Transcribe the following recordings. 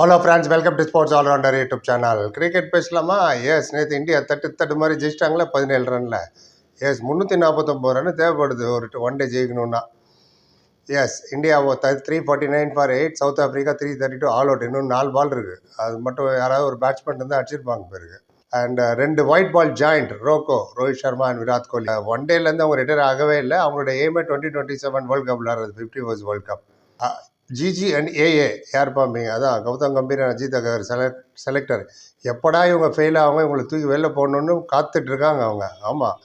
Hello friends welcome to sports allrounder YouTube channel cricket பேசலாமா? Yes India இந்தியா தட்டு தட்டு மாதிரி ஜெயிச்சிட்டாங்களே பதினேழு ரனில் எஸ் முந்நூற்றி நாற்பத்தொம்போது ரன் தேவைப்படுது. ஒரு one day ஜெயிக்கணும்னா. Yes India three forty nine for eight South Africa three thirty two all out இன்னும் நாலு பால் இருக்குது அது மட்டும் யாராவது ஒரு பேட்ஸ்மேன் இருந்தால் அடிச்சிருப்பாங்க பிறகு அண்ட் uh, ரெண்டு white ball joint Roko Rohit Sharma and Virat Kohli one டேலேருந்து அவங்க ரிட்டையர் ஆகவே இல்லை. அவங்களோட எய்மே twenty twenty seven world cup விளாட்றது fifty first world cup GG and AA யார் பாம்பீங்க? அதான் Gautam Gambhir and Ajit Agar select selector எப்படா இவங்க ஃபெயில் ஆகும் இவங்களை தூக்கி வெளில போகணுன்னு காத்துட்ருக்காங்க அவங்க. ஆமாம்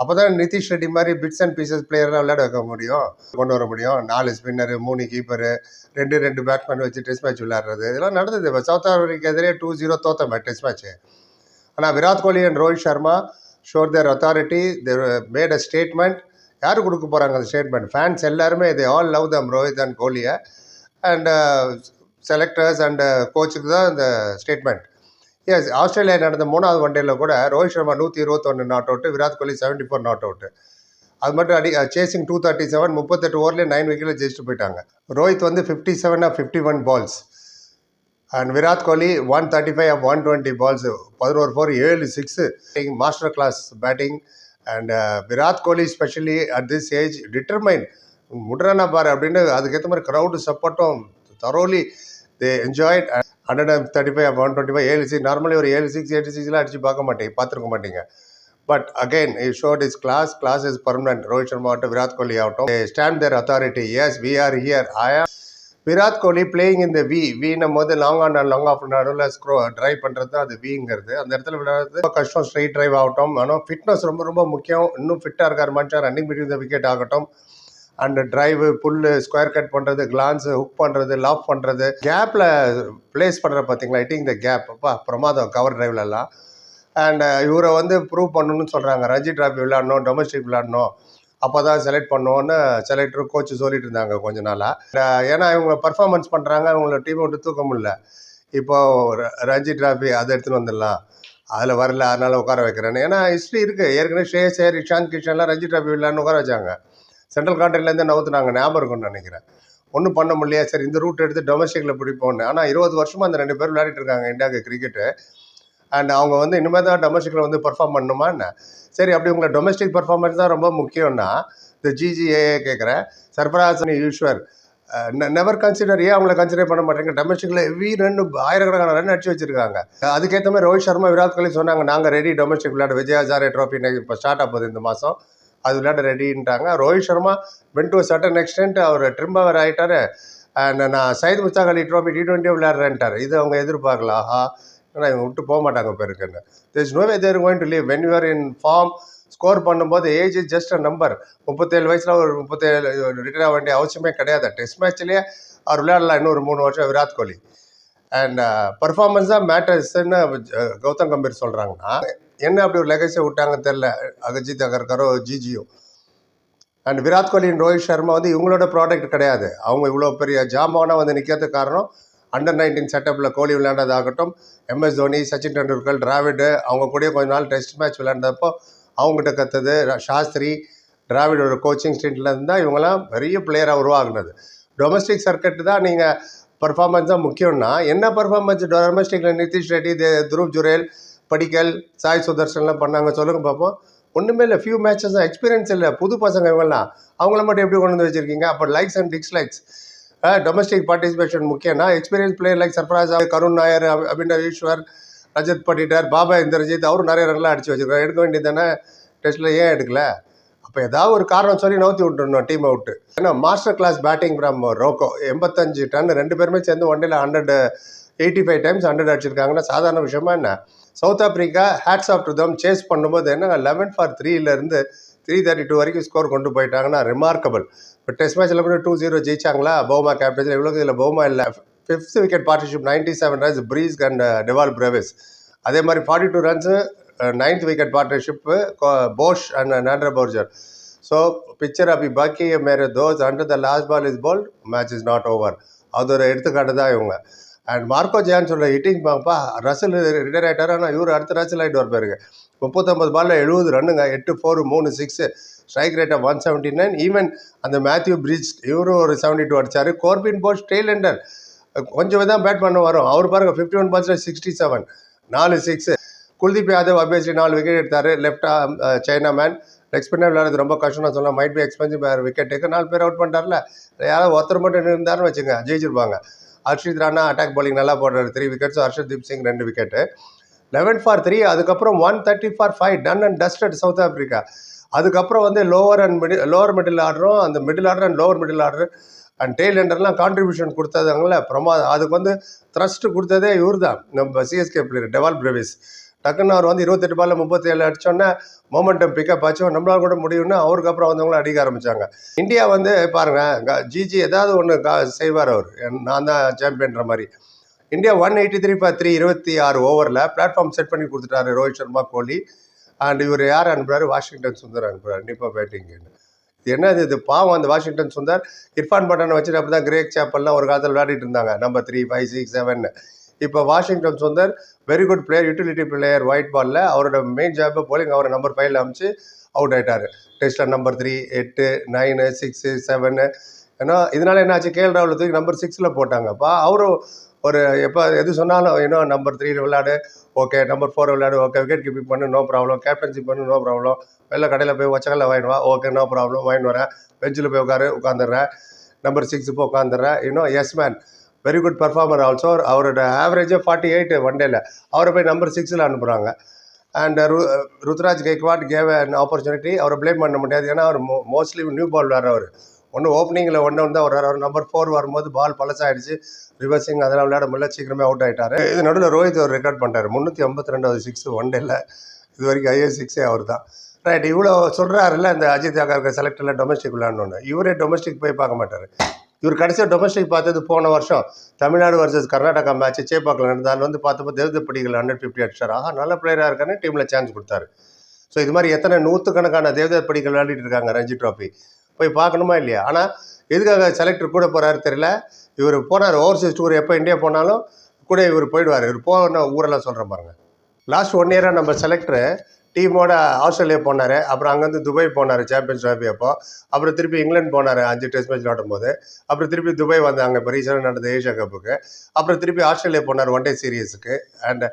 அப்போ தான் நிதிஷ் ரெட்டி மாதிரி பிட்ஸ் அண்ட் பீசஸ் பிளேயர்லாம் விளையாட வைக்க முடியும் கொண்டு வர முடியும். நாலு ஸ்பின்னரு மூணு கீப்பரு ரெண்டு ரெண்டு பேட்ஸ்மேன் வச்சு டெஸ்ட் மேட்ச் விளையாடுறது. இதெல்லாம் நடந்தது. இப்போ சவுத் ஆஃப்ரிக்கா எதிரே டூ ஜீரோ தோத்தமே டெஸ்ட் மேட்ச்சு ஆனால் Virat Kohli and Rohit Sharma show their authority they made a statement யார் கொடுக்க போகிறாங்க அந்த ஸ்டேட்மெண்ட் ஃபேன்ஸ் எல்லாருமே இது all love them Rohit and கோலியை and selectors and கோச்சுக்கு தான் இந்த ஸ்டேட்மெண்ட் எஸ் ஆஸ்திரேலியா நடந்த மூணாவது ஒன்டேல கூட ரோஹித் சர்மா நூற்றி இருபத்தொன்று not out Virat Kohli seventy four not out அது மட்டும் அடி சேசிங் டூ தேர்ட்டி செவன் முப்பத்தெட்டு ஓவர்லேயே நைன் விக்கெட்டில் ஜெயிச்சுட்டு போயிட்டாங்க. ரோஹித் வந்து fifty seven off fifty one balls and Virat Kohli one thirty five off one twenty balls பதினோரு ஃபோர் ஏழு six master class batting and Virat Kohli specially at this age determine முட்றானா பாரு அப்படின்னு அதுக்கேற்ற மாதிரி க்ரௌடு சப்போர்ட்டும் thoroughly they enjoyed hundred and thirty five one twenty five ஏழு six normally ஒரு ஏழு சிக்ஸ் எயிட்டி சிக்ஸ்லாம் அடிச்சு பார்க்க மாட்டேங்க பார்த்துருக்க மாட்டீங்க. But again E shot is class class is permanent Rohit Sharma ஆகட்டும் விராட் கோலி ஆகட்டும். Stand their authority yes we are here I am Virat Kohli playing இந்த வி வீனும் போது லாங் ஆன் லாங் ஆஃப் நடுவில் ஸ்க்ரோ ட்ரைவ் பண்ணுறது தான் அது விங்கிறது அந்த இடத்துல விளையாடுறது ரொம்ப கஷ்டம். ஸ்ட்ரைட் ட்ரைவ் ஆகட்டும். ஆனால் ஃபிட்னஸ் ரொம்ப ரொம்ப முக்கியம். இன்னும் ஃபிட்டாக இருக்கார் மனுஷன் ரன்னிங் பிட்வீன் த விக்கெட் ஆகட்டும். And drive pull square cut பண்ணுறது கிளான்ஸு ஹுக் பண்ணுறது லாப் பண்ணுறது கேப்பில் ப்ளேஸ் பண்ணுற பார்த்தீங்களா இட்டிங் த கேப் அப்பா பிரமாதம். கவர் டிரைவ்லலாம் அண்ட் இவரை வந்து ப்ரூவ் பண்ணணும்னு சொல்கிறாங்க ரஞ்சி டிராஃபி விளையாடணும் டொமஸ்டிக் விளையாடணும். அப்போ தான் செலக்ட் பண்ணுவோன்னு செலக்டர் கோச்சு சொல்லிட்டு இருந்தாங்க கொஞ்ச நாளாக ஏன்னா இவங்க பர்ஃபார்மன்ஸ் பண்ணுறாங்க அவங்கள டீமை விட்டு தூக்க முடியல. இப்போது ர- ரஞ்சி டிராஃபி அதை எடுத்துகிட்டு வந்துடலாம். அதில் வரல. அதனால் உட்கார வைக்கிறேன்னு. ஏன்னா ஹிஸ்ட்ரி இருக்குது ஏற்கனவே ஷேஸ் இஷாந்த் கிஷன்லாம் ரஞ்சி டிராஃபி விளையாடணும் உட்கார வச்சாங்க. சென்ட்ரல் கான்ட்ரிலேருந்து நவுத்துனாங்க ஞாபகம் இருக்கும்னு நினைக்கிறேன். ஒன்றும் பண்ண முடியலையா? சரி இந்த ரூட் எடுத்து டொமஸ்டிக்கில் பிடிப்போம்னு. ஆனால் இருபது வருஷமாக அந்த ரெண்டு பேரும் விளையாடிட்டு இருக்காங்க இந்தியாவுக்கு கிரிக்கெட்டு அண்ட் அவங்க வந்து இனிமேல் தான் டொமஸ்டிக்கில் வந்து பர்ஃபார்ம் பண்ணணுமா என்ன? சரி அப்படி உங்களை டொமஸ்டிக் பர்ஃபார்மன்ஸ் தான் ரொம்ப முக்கியம்னா இந்த ஜிஜிஏஏ கேட்குறேன் சர்பராஸ் ஈஸ்வர் நெவர் கன்சிடர் ஏன் அவங்கள கன்சிடர் பண்ண மாட்டேங்க? டொமஸ்டிக்கில் எவ்வி ரன் ஆயிரக்கணக்கான ரன் அடிச்சு வச்சிருக்காங்க. அதுக்கேற்ற மாதிரி ரோஹித் சர்மா விராட் கோலி சொன்னாங்க நாங்கள் ரெடி டொமஸ்டிக் விளையாட. விஜய் ஹசாரே ட்ராஃபி இப்போ ஸ்டார்ட் ஆகுது இந்த மாதம் அது விளையாட ரெடின்ட்டாங்க Rohit Sharma went to such an extent அவர் ட்ரிம்பவர் ஆகிட்டாரு அண்ட் நான் சயித் முஸ்தாக் அலி ட்ராஃபி டி டுவெண்ட்டியும் விளையாடுறேன்ட்டார். இது அவங்க எதிர்பார்க்கல. ஆஹா. ஏன்னா இவங்க விட்டு போக மாட்டாங்க பேருக்குன்னு this no way they're going to leave when you're in form score பண்ணும்போது age is just a number முப்பத்தேழு வயசில் ஒரு முப்பத்தேழு ரிட்டையர் ஆக வேண்டிய அவசியமே கிடையாது. டெஸ்ட் மேட்ச்லேயே அவர் விளையாடலாம் இன்னும் ஒரு மூணு வருஷம் Virat Kohli. And performance uh, தான் மேட்டர்ஸ்ன்னு கௌதம் கம்பீர் சொல்கிறாங்கன்னா என்ன அப்படி ஒரு லெகசியை விட்டாங்கன்னு தெரில அகஜித் அகர்கரோ ஜிஜியோ. அண்ட் விராட் கோலி ரோஹித் சர்மா வந்து இவங்களோட ப்ராடக்ட் கிடையாது. அவங்க இவ்வளோ பெரிய ஜாம்பானாக வந்து நிற்கிறதுக்கு காரணம் அண்டர் நைன்டீன் செட்டப்பில் கோலி விளையாண்டதாகட்டும் எம்எஸ் தோனி சச்சின் டெண்டுல்கர் டிராவிடு அவங்க கூட கொஞ்ச நாள் டெஸ்ட் மேட்ச் விளையாண்டப்போ அவங்ககிட்ட கற்றுது சாஸ்திரி டிராவிடோட கோச்சிங் ஸ்டீட்லேருந்து தான் இவங்கெல்லாம் பெரிய பிளேயராக உருவாகினது. டொமஸ்டிக் சர்க்கெட்டு தான் நீங்கள் பர்ஃபார்மன்ஸ் தான் முக்கியம்னா என்ன பர்ஃபார்மன்ஸ் டொமஸ்டிக்கில் நிதிஷ் ரெட்டி துருவ் ஜுரேல் படிக்கல் சாய் சுதர்ஷன்லாம் பண்ணாங்க. சொல்லுங்க பார்ப்போம் ஒன்றுமே இல்லை ஃபியூ மேட்சஸ் தான். எக்ஸ்பீரியன்ஸ் இல்லை. புது பசங்க இவங்கெல்லாம். அவங்கள மட்டும் எப்படி கொண்டு வந்து வச்சுருக்கீங்க? அப்போ likes and dislikes domestic participation முக்கியம்னா experience player like Sarfaraz Karun Nair அபி- ஈஸ்வர் ரஜத் பட்டிட்டார் பாபா இந்திரஜித் அவரும் நிறைய ரன்லாம் அடிச்சு வச்சுருக்காரு. எடுக்க வேண்டியது தானே? டெஸ்ட்டில் ஏன் எடுக்கல? அப்போ ஏதாவது ஒரு காரணம் சொல்லி நவுத்தி விட்டுருணும் டீம் அவுட்டு ஏன்னா master class batting from Roko எண்பத்தஞ்சு டன் ரெண்டு பேருமே சேர்ந்து ஒன் டேல hundred eighty five times hundred அடிச்சிருக்காங்கன்னா சாதாரண விஷயமா என்ன? South Africa hats off to them chase பண்ணும்போது என்ன லெவன் ஃபார் த்ரீலேருந்து த்ரீ தேர்ட்டி டூ வரைக்கும் ஸ்கோர் கொண்டு போயிட்டாங்கன்னா ரிமார்க்கபிள் இப்போ டெஸ்ட் மேட்ச்சில் கூட டூ ஜீரோ ஜெயிச்சாங்களா? பௌமா கேப்டன்ஸில் இவ்வளோ இதில் பௌமா இல்லை. Fifth wicket partnership ninety seven runs Breetzke and Dewald Brevis அதே மாதிரி forty two runs ninth wicket partnership Bosch and Nandre Burger so picture அப்படி பாக்கி மேரே those under the last ball is ball match is not over அது ஒரு எடுத்துக்காட்டு தான் இவங்க. அண்ட் மார்க்கோ ஜான் சொல்ல ஹிட்டிங் பாப்பா ரசல் ரிட்டையர் ஆகிட்டார் ஆனால் இவர் அடுத்த ரசல் ஆகிட்டு வரப்பாருங்க முப்பத்தொம்பது பாலில் எழுபது ரன்னுங்க எட்டு ஃபோர் மூணு six strike rate of one seventy nine even அந்த மேத்யூ பிரிட்ஜ் இவரும் ஒரு செவன்ட்டி டூ அடிச்சார். கோர்பின் போஸ் டெய்லண்டர் கொஞ்சம் தான் பேட் பண்ண வரும். அவர் பாருங்க ஃபிஃப்டி ஒன் பால்ஸில் சிக்ஸ்டி செவன் நாலு சிக்ஸ் குல்தீப் யாதவ் அபியஸ்லி நாலு விக்கெட் எடுத்தார். Left arm chinaman leg spinner விளையாடுறது ரொம்ப கஷ்டம்னு சொல்லலாம் மைட் பி எக்ஸ்பென்சிவ் வேறு விக்கெட்டுக்கு நாலு பேர் அவுட் பண்ணிட்டார்ல. யாராவது ஒருத்தர் மட்டும் இருந்தாருன்னு வச்சுங்க ஜெயிச்சிருப்பாங்க. ஹர்ஷித் ராணா அட்டாக் bowling நல்லா போடுறாரு. த்ரீ விக்கெட்ஸ் ஹர்ஷதீப் சிங் ரெண்டு விக்கெட்டு லெவன் ஃபார் த்ரீ அதுக்கப்புறம் one thirty four five down and dusted South Africa அதுக்கப்புறம் வந்து lower and middle lower middle ஆர்டரும் அந்த middle order and lower middle order and tail எண்டர்லாம் contribution கொடுத்ததுங்கள பிரமாதம் அதுக்கு வந்து த்ரஸ்ட் கொடுத்ததே இவர் தான் நம்ம சிஎஸ்கே பிளேயர் டெவால் பிரேவிஸ் டக்குன்னு அவர் வந்து இருபத்தெட்டு பாலில் முப்பத்தி ஏழு அடிச்சோன்னே மொமெண்டம் பிக்கப் ஆச்சு. நம்மளால் கூட முடியும்னு அவருக்கு அப்புறம் வந்தவங்களும் அடிக்க ஆரம்பிச்சாங்க. இந்தியா வந்து பாருங்க ஜிஜி ஏதாவது ஒன்று செய்வார் அவர். நான் தான் சாம்பியன்ற மாதிரி. India one eighty three for three இருபத்தி ஆறு ஓவரில் பிளாட்ஃபார்ம் செட் பண்ணி கொடுத்துட்டாரு ரோஹித் சர்மா கோலி. அண்ட் இவர் யார் அனுப்புறாரு? வாஷிங்டன் சுந்தர் அனுப்புறாரு. கண்டிப்பாக பேட்டிங்னு இது என்னது இது? பாவம் அந்த வாஷிங்டன் சுந்தர். இர்ஃபான் பட்டனை வச்சுட்டு அப்படி தான் கிரேக் சாப்பல்லாம் ஒரு காலத்தில் விளையாடிட்டு இருந்தாங்க. Number three five six seven இப்போ Washington Sundar very good player utility player white பாலில் அவரோட மெயின் ஜாப் போலிங் அவரை நம்பர் ஃபைவ்ல அமைச்சு அவுட் ஆகிட்டார் டெஸ்ட்டில் நம்பர் த்ரீ எட்டு நைனு சிக்ஸு செவனு ஏன்னா இதனால என்ன ஆச்சு? கேஎல் ராகுல் தூக்கி நம்பர் சிக்ஸில் போட்டாங்கப்பா அவரும் ஒரு எப்போ எது சொன்னாலும் இன்னும் நம்பர் த்ரீ விளையாடு. ஓகே நம்பர் ஃபோர் விளையாடு. ஓகே விக்கெட் கீப்பிங் பண்ணு நோ ப்ராப்ளம் கேப்டன்ஷிப் பண்ணு நோ ப்ராப்ளம் வெளில கடையில் போய் ஒச்சக்கல்ல வாங்கிடுவா ஓகே நோ ப்ராப்ளம் வாங்கிட்டு வரேன் பெஞ்சில் போய் உட்காரு உட்காந்துடுறேன் நம்பர் சிக்ஸ் போய் உட்காந்துடுறேன் இன்னும் yes man very good performer also அவரோட ஆவரேஜே ஃபார்ட்டி எயிட் ஒன் டேல அவரை போய் நம்பர் சிக்ஸில் அனுப்புகிறாங்க அண்ட் ரு Ruturaj Gaikwad gave an opportunity அவரை ப்ளேம் பண்ண முடியாது. ஏன்னா அவர் மோஸ்ட்லி நியூ பால் விளாட்றவர் ஒன்று ஓப்பனிங்கில் ஒன்று வந்து அவர் அவர் நம்பர் ஃபோர் வரும்போது பால் பழசாயிடுச்சு. ரிவர்சிங் அதெல்லாம் விளையாட முடியல. சீக்கிரமே அவுட் ஆகிட்டார் இது நடுவில் ரோஹித் அவர் ரெக்கார்ட் பண்ணிட்டார். முந்நூற்றி ஐம்பத்தி ரெண்டாவது சிக்ஸ் ஒன் டேல இது வரைக்கும் ஐஏ சிக்ஸே அவர் தான். ரைட் இவ்வளோ சொல்கிறாருல்ல இந்த அஜித் யாகர் செலக்டரில் டொமஸ்டிக் விளையாடணுன்னு இவரே டொமஸ்டிக் போய் பார்க்க மாட்டார். இவர் கடைசியாக டொமஸ்டிக் பார்த்தது போன வருஷம் தமிழ்நாடு வர்சஸ் கர்நாடகா மேட்ச் சேப்பாக்கில் நடந்தாலும் வந்து பார்த்தப்போ தேவதப்படிகள் ஹண்ட்ரட் ஃபிஃப்டி அடிச்சார். ஆஹா நல்ல பிளேயராக இருக்கான்னு டீமில் சான்ஸ் கொடுத்தாரு. ஸோ இது மாதிரி எத்தனை நூற்றுக்கணக்கான தேவதப்படிகள் விளையாடிட்டு இருக்காங்க ரஞ்சி ட்ராஃபி போய் பார்க்கணுமா இல்லையா? ஆனால் எதுக்காக செலக்டர் கூட போகிறாரு தெரியல. இவர் போனார் ஓவர்சீஸ் டூர் எப்போ இந்தியா போனாலும் கூட இவர் போயிடுவார். இவர் போன ஊரெல்லாம் சொல்கிறேன் பாருங்க. லாஸ்ட் ஒன் இயராக நம்ம செலக்டர் டீமோட ஆஸ்திரேலியா போனார். அப்புறம் அங்கேருந்து துபாய் போனார் சாம்பியன்ஸ் ட்ராஃபி அப்போ. அப்புறம் திருப்பி இங்கிலாந்து போனார் அஞ்சு டெஸ்ட் மேட்ச் விளாடும் போது அப்புறம் திருப்பி துபாய் வந்தாங்க இப்போ ரீசெண்டாக நடந்த ஏஷியா கப்புக்கு அப்புறம் திருப்பி ஆஸ்திரேலியா போனார் ஒன் டே சீரீஸுக்கு அண்ட்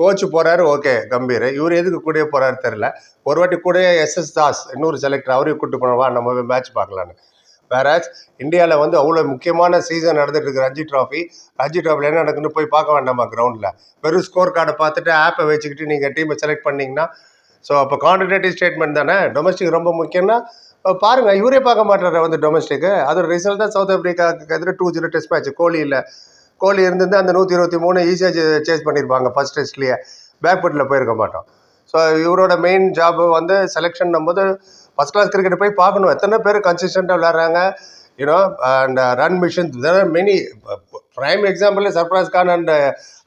கோச் போகிறாரு ஓகே கம்பீர். இவர் எதுக்கு கூடயே போகிறாரு தெரில ஒரு வாட்டி கூடயே எஸ்எஸ் தாஸ் இன்னொரு செலக்டர் அவரையும் கூப்பிட்டு போனவா நம்ம மேட்ச் பார்க்கலான்னு. வேற இந்தியாவில் வந்து அவ்வளோ முக்கியமான சீசன் நடந்துட்டு இருக்கு ரஞ்சி ட்ராஃபி ரஞ்சி ட்ராஃபியில் என்ன நடக்குன்னு போய் பார்க்க வேண்டாமா கிரவுண்டில் வெறும் ஸ்கோர் கார்டை பார்த்துட்டு ஆப்பை வச்சுக்கிட்டு நீங்கள் டீமை செலக்ட் பண்ணிங்கன்னா ஸோ அப்போ கான்டினேட்டிவ் ஸ்டேட்மெண்ட் தானே? டொமஸ்டிக் ரொம்ப முக்கியம்னா பாருங்கள் இவரே பார்க்க மாட்டாரு வந்து டொமஸ்டிக்கு அதோட ரிசல்ட் தான் சவுத் ஆப்பிரிக்காவுக்கு எதிராக டூ ஜீரோ டெஸ்ட் மேட்ச் கோலியில். கோலி இருந்திருந்தா அந்த நூற்றி இருபத்தி மூணு ஈஸியாக சேஸ் பண்ணியிருப்பாங்க ஃபர்ஸ்ட் டெஸ்ட்லேயே பேக் ஃபுட்டில் போயிருக்க மாட்டோம். ஸோ இவரோட மெயின் ஜாப் வந்து செலெக்ஷன் போது ஃபஸ்ட் கிளாஸ் கிரிக்கெட் போய் பார்க்கணும். எத்தனை பேர் கன்சிஸ்டண்ட்டாக விளையாடுறாங்க? You know and run mission many prime example Sarfaraz Khan and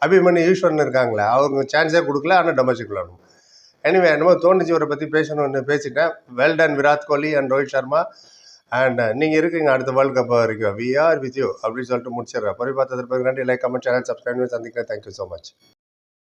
Abhimanyu Easwaran இருக்காங்களே அவங்க சான்ஸே கொடுக்கல ஆனால் டொமஸ்டிக் விளாடணும் எனிவே என்னமோ தோணுச்சு இவரை பற்றி பேசணும்னு பேசிட்டேன். Well done Virat Kohli and Rohit Sharma and நீங்கள் இருக்கீங்க அடுத்த வேர்ல்டு கப் வரைக்கும். வி ஆர் வித் யூ அப்படின்னு சொல்லிட்டு முடிச்சிடுறேன். பொறி பார்த்ததற்கு நன்றி. லைக் கமெண்ட் சேனல் சப்ஸ்கிரைப் சந்திக்கிறேன். Thank you so much